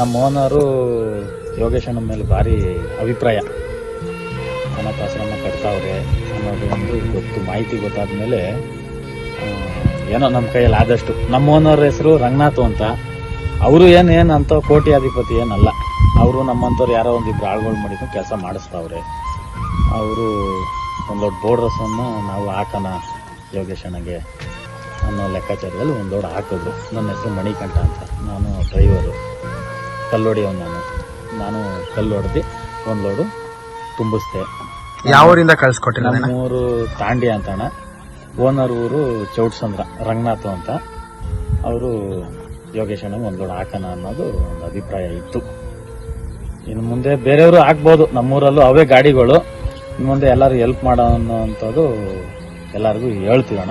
ನಮ್ಮ ಓನರು ಯೋಗೇಶ್ ಅಣ್ಣ ಮೇಲೆ ಭಾರಿ ಅಭಿಪ್ರಾಯ. ಅನಾಥಾಶ್ರಮ ಕಟ್ತಾವ್ರೆ ಅನ್ನೋದು ಒಂದು ಗೊತ್ತು. ಮಾಹಿತಿ ಗೊತ್ತಾದ ಮೇಲೆ ಏನೋ ನಮ್ಮ ಕೈಯಲ್ಲಿ ಆದಷ್ಟು. ನಮ್ಮ ಓನರ್ ಹೆಸರು ರಂಗನಾಥ್ ಅಂತ. ಅವರು ಏನು ಏನು ಅಂತ ಅಧಿಪತಿ ಏನಲ್ಲ. ಅವರು ನಮ್ಮಂಥವ್ರು ಯಾರೋ ಒಂದಿಬ್ರು ಆಳ್ಗಳು ಮಾಡಿಕೊಂಡು ಕೆಲಸ ಮಾಡಿಸ್ತಾವ್ರೆ. ಅವರು ಒಂದು ದೊಡ್ಡ ಬೋರ್ಡ್ರಸನ್ನು ನಾವು ಹಾಕೋಣ ಯೋಗೇಶ್ ಅಣ್ಣಗೆ ಅನ್ನೋ ಲೆಕ್ಕಾಚಾರದಲ್ಲಿ ಒಂದು ದೊಡ್ಡ ಹಾಕಿದ್ರು. ನನ್ನ ಹೆಸರು ಮಣಿಕಂಠ ಅಂತ. ನಾನು ಡ್ರೈವರು ಕಲ್ಲೊಡೆಯವ್ ನಾನು. ನಾನು ಕಲ್ಲು ಹೊಡೆದು ಒಂದು ಲೋಡು ತುಂಬಿಸ್ದೆ. ಯಾವ ಊರಿಂದ ಕಳ್ಸಿಕೊಟ್ಟಿಲ್ಲ ನಮ್ಮೂರು ತಾಂಡಿ ಅಂತಣ್ಣ. ಓನರ್ ಊರು ಚೌಟ್ಸಂದ್ರ ರಂಗನಾಥ್ ಅಂತ. ಅವರು ಯೋಗೇಶ್ ಅಣ್ಣ ಒಂದು ಲೋಡ್ ಹಾಕೋಣ ಅನ್ನೋದು ಒಂದು ಅಭಿಪ್ರಾಯ ಇತ್ತು. ಇನ್ನು ಮುಂದೆ ಬೇರೆಯವರು ಹಾಕ್ಬೋದು ನಮ್ಮೂರಲ್ಲೂ ಅವೇ ಗಾಡಿಗಳು. ಇನ್ನು ಮುಂದೆ ಎಲ್ಲರೂ ಹೆಲ್ಪ್ ಮಾಡೋ ಅನ್ನೋಂಥದ್ದು ಎಲ್ಲರಿಗೂ ಹೇಳ್ತೀವಣ್ಣ